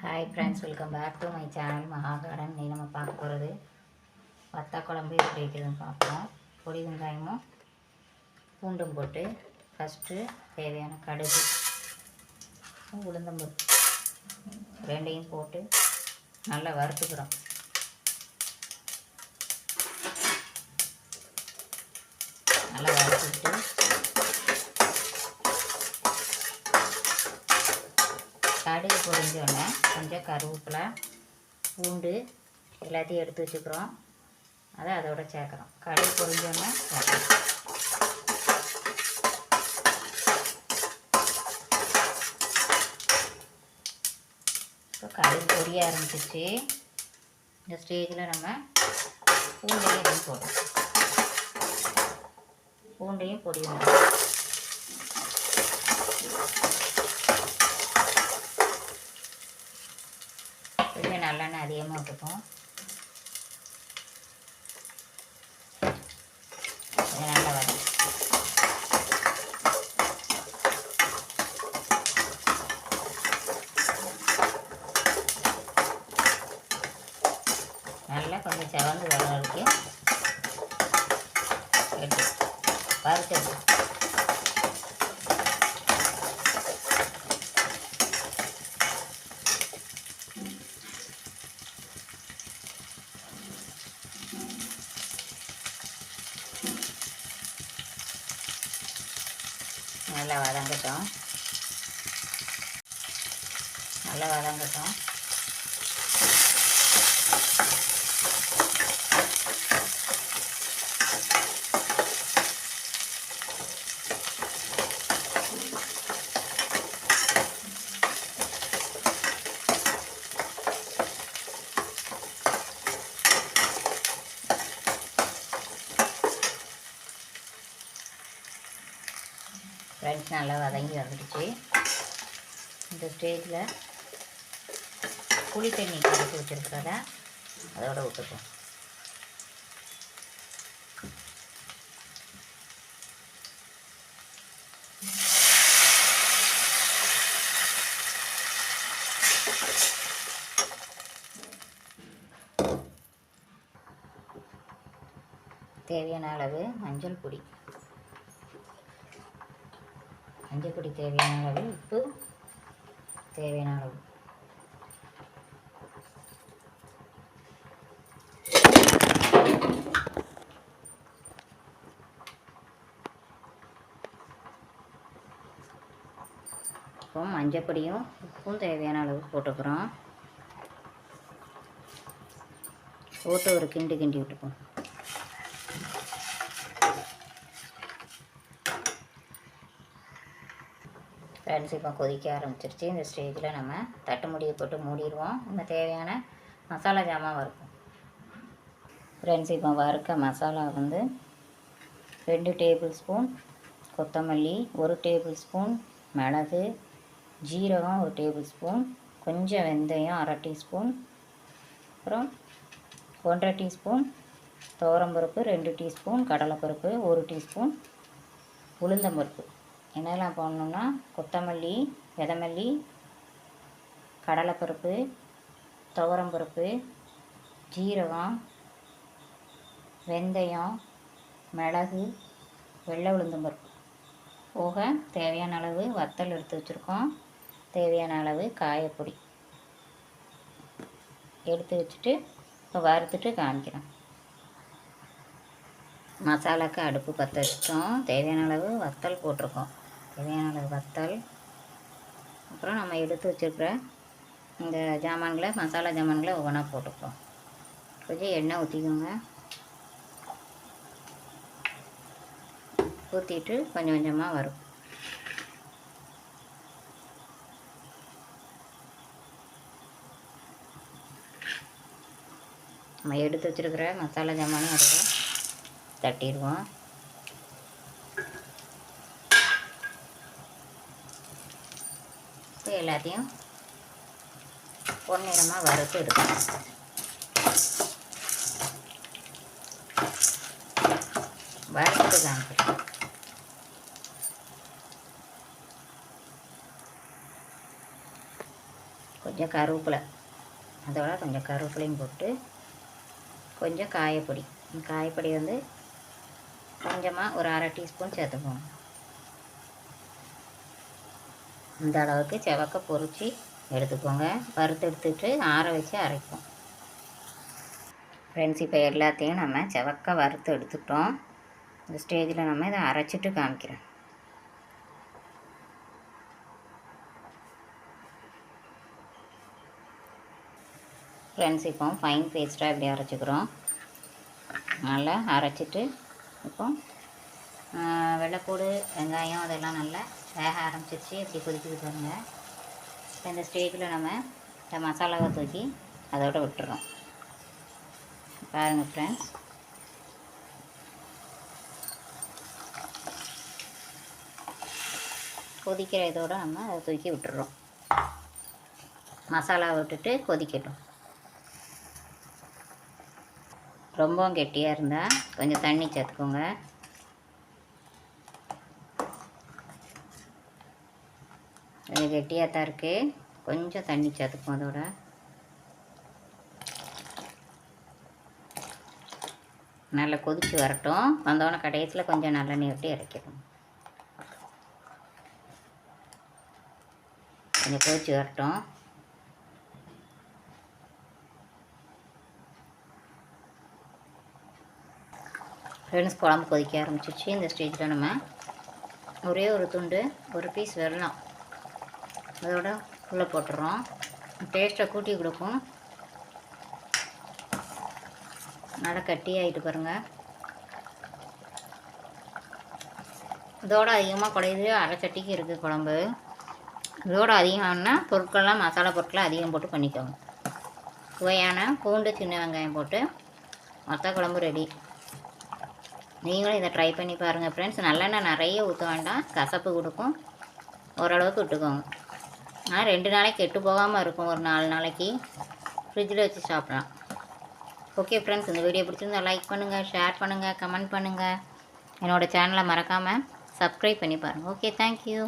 Hi friends welcome back to my channel மகாகாடன் நீ நம்ம பார்க்க போகிறது வத்தா குழம்பு எப்படி வைக்கிறதுன்னு பார்ப்போம். பொடி வெங்காயமும் பூண்டும் போட்டு ஃபஸ்ட்டு தேவையான கடுகு உளுந்தம்பு ரெண்டையும் போட்டு நல்லா வறுத்துக்கிறோம். நல்லா வறுத்துட்டு கடுகு பொரிஞ்சோடனே கொஞ்சம் கருவேப்பிலை பூண்டு எல்லாத்தையும் எடுத்து வச்சுக்கிறோம். அதை அதோட சேர்க்குறோம். கடுகு பொரிஞ்சோடனே சேர்க்குறோம். இப்போ கடுகு பொரிய ஆரம்பிச்சிச்சு இந்த ஸ்டேஜில் நம்ம பூண்டையும் போடுறோம் பூண்டையும் பொடி வேணும் கொஞ்சம் நல்லெண்ணெய் அதிகமாக விட்டுப்போம் நல்லா வரும் நல்லா கொஞ்சம் செவந்து வர வரைக்கும் எடுத்து நல்லா வதங்கட்டும். நல்லா வதங்கட்டும். ரைஸ் நல்லா வதங்கி வந்துடுச்சு. இந்த ஸ்டேஜில் புளி தண்ணி கரைச்சி வச்சுருக்கிறத அதோட விட்டுப்போம். தேவையான அளவு மஞ்சள் பொடி. மஞ்சள் பொடி தேவையான அளவு உப்பு தேவையான அளவு. இப்போ மஞ்சப்பொடியும் உப்பும் தேவையான அளவு போட்டுக்கிறோம். போட்டு ஒரு கிண்டு கிண்டி விட்டுப்போம். ஃப்ரெண்ட்ஸ் இப்போ கொதிக்க ஆரம்பிச்சிருச்சு. இந்த ஸ்டேஜில் நம்ம தட்டு முடியை போட்டு மூடிடுவோம். நம்ம தேவையான மசாலா ஜாமான் வறுப்போம். ஃப்ரெண்ட்ஸ் இப்போ வறுக்க மசாலா வந்து ரெண்டு டேபிள் ஸ்பூன் கொத்தமல்லி ஒரு டேபிள் ஸ்பூன் மிளகு ஜீரகம் ஒரு டேபிள் ஸ்பூன் கொஞ்சம் வெந்தயம் அரை டீஸ்பூன் அப்புறம் ஒன்றரை டீஸ்பூன் துவரம்பருப்பு ரெண்டு டீஸ்பூன் கடலைப்பருப்பு ஒரு டீஸ்பூன் உளுந்தம்பருப்பு. என்னெல்லாம் போடணுன்னா கொத்தமல்லி விதமல்லி கடலைப்பருப்பு துவரம்பருப்பு ஜீரகம் வெந்தயம் மிளகு வெள்ளை உளுந்தம்பருப்பு போக தேவையான அளவு வத்தல் எடுத்து வச்சுருக்கோம். தேவையான அளவு காயப்பொடி எடுத்து வச்சுட்டு இப்போ வறுத்துட்டு காமிக்கிறோம் மசாலாக்கு அடுப்பு பற்ற வச்சிட்டோம். தேவையான அளவு வத்தல் போட்டிருக்கோம். கல்யாண அளவு வத்தல். அப்புறம் நம்ம எடுத்து வச்சுருக்கிற இந்த ஜாமான்களை மசாலா ஜாமான்களை ஒவ்வொன்றா போட்டுக்கிறோம் கொஞ்சம் எண்ணெய் ஊற்றிக்கோங்க ஊற்றிட்டு கொஞ்சம் கொஞ்சமாக வரும் நம்ம எடுத்து வச்சுருக்கிற மசாலா ஜாமானும் அதோட தட்டிடுவோம். எல்லாத்தையும் பொன்னிறமாக வறுத்து எடுக்கணும் வறுத்து காமிக்கிறேன். கொஞ்சம் கருவேப்பிலை. அதோட கொஞ்சம் கருவேப்பிலையும் போட்டு கொஞ்சம் காயப்பொடி. காயப்பொடி வந்து கொஞ்சமாக ஒரு அரை டீஸ்பூன் சேர்த்துப்போம் இந்த அளவுக்கு செவக்க பொறிச்சு எடுத்துக்கோங்க. வறுத்து எடுத்துட்டு ஆற வச்சு அரைப்போம். ஃப்ரெண்ட்ஸ் இப்போ எல்லாத்தையும் நம்ம செவக்க வறுத்து எடுத்துட்டோம். இந்த ஸ்டேஜில் நம்ம இதை அரைச்சிட்டு காமிக்கிறேன். ஃப்ரெண்ட்ஸ் இப்போ ஃபைன் பேஸ்ட்டாக இப்படி அரைச்சிக்கிறோம். நல்லா அரைச்சிட்டு இப்போ வெள்ளைப்பூடு வெங்காயம் அதெல்லாம் நல்லா வேக ஆரம்பிச்சிருச்சு. இப்படி கொதிக்குது பாருங்கள் இப்போ இந்த ஸ்டேஜில் நம்ம இந்த மசாலாவை தூக்கி அதோட விட்டுறோம். பாருங்கள் ஃப்ரெண்ட்ஸ் கொதிக்கிற இதோட நம்ம அதை தூக்கி விட்டுறோம். மசாலா விட்டுட்டு கொதிக்கட்டும். ரொம்பவும் கெட்டியாக இருந்தால் கொஞ்சம் தண்ணி சேர்த்துக்கோங்க. கொஞ்சம் கெட்டியாக தான் இருக்குது கொஞ்சம் தண்ணி சேர்த்துப்போம் அதோட. நல்லா கொதித்து வரட்டும். வந்தோடனே கடைசியில் கொஞ்சம் நல்லெண்ணெய் விட்டு இறக்கிடும் கொஞ்சம் கொதித்து வரட்டும். ஃப்ரெண்ட்ஸ் குழம்பு கொதிக்க ஆரம்பிச்சிச்சு இந்த ஸ்டேஜில் நம்ம ஒரே ஒரு துண்டு ஒரு பீஸ் வெள்ளம் அதோட உள்ளே போட்டுறோம். டேஸ்ட்டை கூட்டி கொடுக்கும் நல்லா கட்டி ஆகிட்டு பாருங்கள் இதோட அதிகமாக குறையுது அரை சட்டிக்கு இருக்குது குழம்பு. இதோட அதிகம்னா பொருட்கள்லாம் மசாலா பொருட்கள்லாம் அதிகம் போட்டு பண்ணிக்கோங்க. சுவையான பூண்டு சின்ன வெங்காயம் போட்டு மொத்த குழம்பு ரெடி நீங்களும் இதை ட்ரை பண்ணி பாருங்கள் ஃப்ரெண்ட்ஸ் நல்லெண்ணெய் நிறைய ஊற்ற வேண்டாம். கசப்பு கொடுக்கும். ஓரளவுக்கு விட்டுக்கோங்க. ஆனால் ரெண்டு நாளைக்கு கெட்டு போகாமல் இருக்கும். ஒரு நாலு நாளைக்கு ஃப்ரிட்ஜில் வச்சு சாப்பிட்லாம். ஓகே ஃப்ரெண்ட்ஸ் இந்த வீடியோ பிடிச்சிருந்தா லைக் பண்ணுங்கள் ஷேர் பண்ணுங்கள் கமெண்ட் பண்ணுங்கள் என்னோடய சேனலை மறக்காமல் சப்ஸ்கிரைப் பண்ணி பாருங்கள் ஓகே தேங்க்யூ